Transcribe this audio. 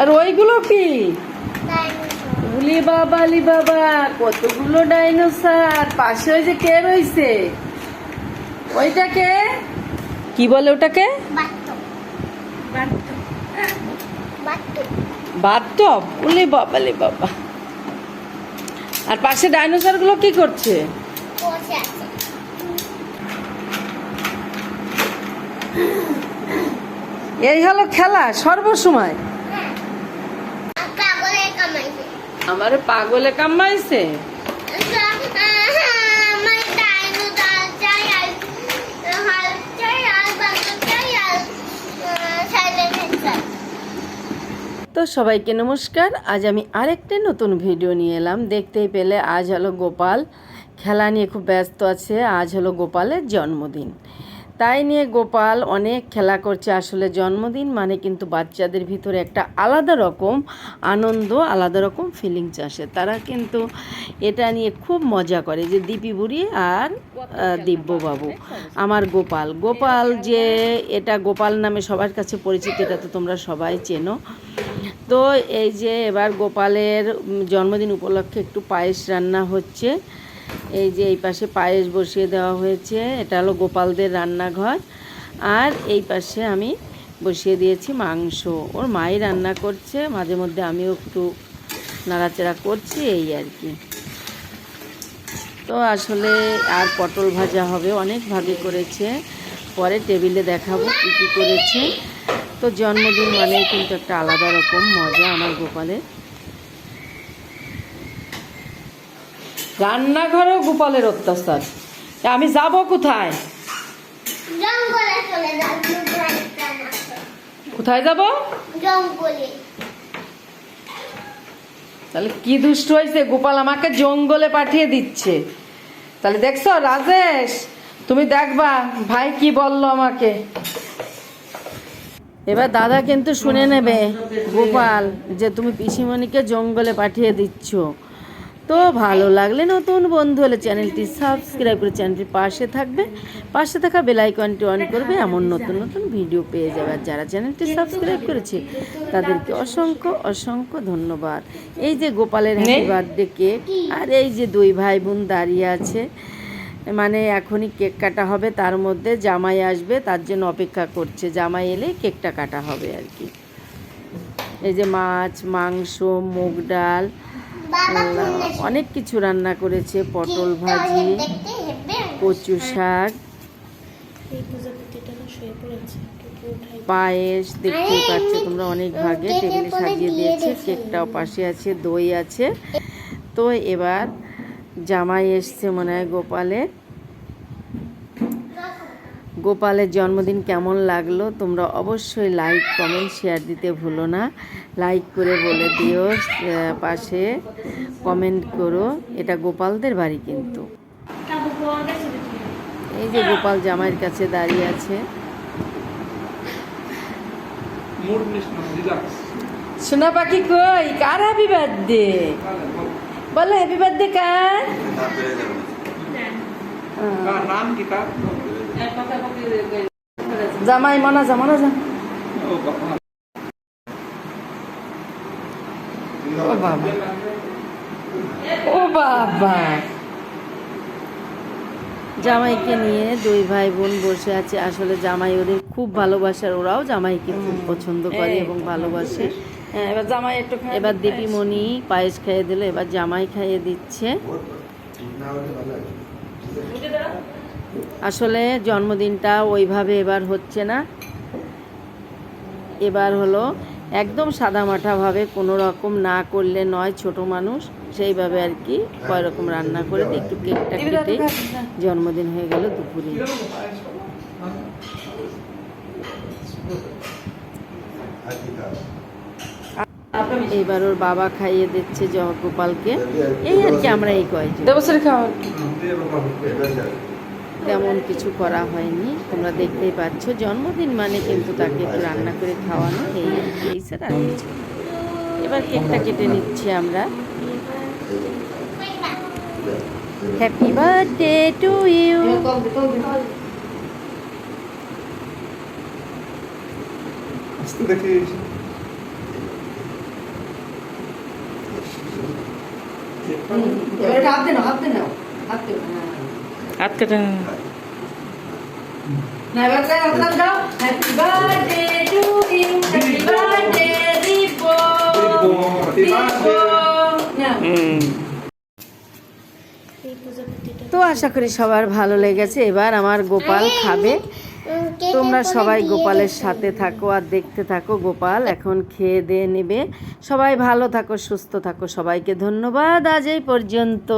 আর ওইগুলো কি? উলি বাবা লি বাবা কতগুলো ডাইনোসর? পাশে ওই যে কে রইছে? ওইটা কে? কি বলে ওটাকে? বাথটব উলি বাবা লি বাবা আর পাশে ডাইনোসরগুলো কি করছে? এই হলো খেলা সর্বসময়। আমার পাগলে কামাইছে তো সবাইকে নমস্কার, আজ আমি আরেকটা নতুন ভিডিও নিয়ে এলাম। দেখতেই পেলে আজ হলো গোপাল। খেলা নিয়ে খুব ব্যস্ত আছে, আজ হলো গোপালের জন্মদিন। তাই নিয়ে গোপাল অনেক খেলা করছে। আসলে জন্মদিন মানে কিন্তু বাচ্চাদের ভিতরে একটা আলাদা রকম আনন্দ, আলাদা রকম ফিলিংস আসে। তারা কিন্তু এটা নিয়ে খুব মজা করে যে দীপি বুড়ি আর দিব্যবাবু। আমার গোপাল। গোপাল যে এটা গোপাল নামে সবার কাছে পরিচিত, এটা তো তোমরা সবাই চেনো। তো এই যে এবার গোপালের জন্মদিন উপলক্ষে একটু পায়েস রান্না হচ্ছে। এই যে এই পাশে পায়েস বসিয়ে দেওয়া হয়েছে, এটা হলো গোপালদের রান্নাঘর। আর এই পাশে আমি বসিয়ে দিয়েছি মাংস। ওর মাই রান্না করছে, মাঝে মধ্যে আমিও একটু নাড়াচাড়া করছি, এই আর কি। তো আসলে আর পটল ভাজা হবে, অনেক ভাবে করেছে। পরে টেবিলে দেখাবো কী কী করেছে। তো জন্মদিন মানে কিন্তু একটা আলাদা রকম মজা আমার গোপালের। রান্নাঘরেও গোপালের অত্যাচার। আমি যাব কোথায়? কোথায় যাব? তাহলে কি দুষ্ট হয়েছে? গোপাল আমাকে জঙ্গলে পাঠিয়ে দিচ্ছে। তাহলে দেখছ রাজেশ তুমি দেখবা ভাই কি বলল আমাকে। এবার দাদা কিন্তু শুনে নেবে গোপাল যে তুমি পিসিমণিকে জঙ্গলে পাঠিয়ে দিচ্ছ। তো ভালো লাগলে নতুন বন্ধু হলে চ্যানেলটি সাবস্ক্রাইব করে চ্যানেলটির পাশে থাকবে। পাশে থাকা বেল আইকনটি অন করবে এমন নতুন নতুন ভিডিও পেয়ে যাবে। আর যারা চ্যানেলটি সাবস্ক্রাইব করেছে তাদেরকে অসংখ্য অসংখ্য ধন্যবাদ। এই যে গোপালের হ্যাপি বার্থডে কেক আর এই যে দুই ভাই বোন দাঁড়িয়ে আছে মানে এখনই কেক কাটা হবে তার মধ্যে জামাই আসবে তার জন্য অপেক্ষা করছে। জামাই এলে কেকটা কাটা হবে আর কি। এই যে মাছ মাংস মুগ ডাল অনেক কিছু রান্না করেছে পটল ভাজি কচু শাক পায়েস দেখতেই পাচ্ছ তোমরা অনেক ভাগে টেবিলে সাজিয়ে দিয়েছে কেকটাও পাশে আছে দই আছে। তো এবার জামাই এসছে মনে হয় গোপালের। গোপালের জন্মদিন কেমন লাগল তোমরা অবশ্যই লাইক কমেন্ট শেয়ার দিতে ভুলো না। লাইক করে বলে দিও পাশে কমেন্ট করো। এটা গোপালদের বাড়ি কিন্তু। এই যে গোপাল জামাইয়ের কাছে দাঁড়িয়ে আছে। সোনা পাখি কই? কার হ্যাপি বার্থডে বলো হ্যাপি বার্থডে কার? কার নাম কি কার? জামাই মনা যা মনা যা। ও বাবা। ও বাবা। ও বাবা জামাইকে নিয়ে দুই ভাই বোন বসে আছে। আসলে জামাই ওদের খুব ভালোবাসার ওরাও জামাইকে খুব পছন্দ করে এবং ভালোবাসে। এবার জামাই একটু এবার দীপিমণি পায়েস খাইয়ে দিল এবার জামাই খাইয়ে দিচ্ছে। আসলে জন্মদিনটা ওইভাবে এবার হচ্ছে না। এবার হলো একদম সাদামাঠাভাবে কোনো রকম না করলে নয় ছোট মানুষ সেইভাবে আর কি কয় রকম রান্না করে একটু কেকটা কেটে জন্মদিন হয়ে গেল দুপুরে। এইবার ওর বাবা খাইয়ে দিচ্ছে জ- গোপালকে এই আর কি আমরা এই কয়েকজন খাওয়া তেমন কিছু করা হয়নি। তোমরা দেখতেই পাচ্ছ জন্মদিন মানে কিন্তু তাকে একটু রান্না করে খাওয়ানো এই স্যার আর কিছু এবার কেকটা কেটে নিচ্ছি আমরা। হ্যাপি বার্থডে টু ইউ হাত না না না। হাত তো আশা করি সবার ভালো লেগেছে। এবার আমার গোপাল খাবে। তোমরা সবাই গোপালের সাথে থাকো আর দেখতে থাকো। গোপাল এখন খেয়ে দিয়ে নেবে। সবাই ভালো থাকো সুস্থ থাকো। সবাইকে ধন্যবাদ আজ এই পর্যন্ত।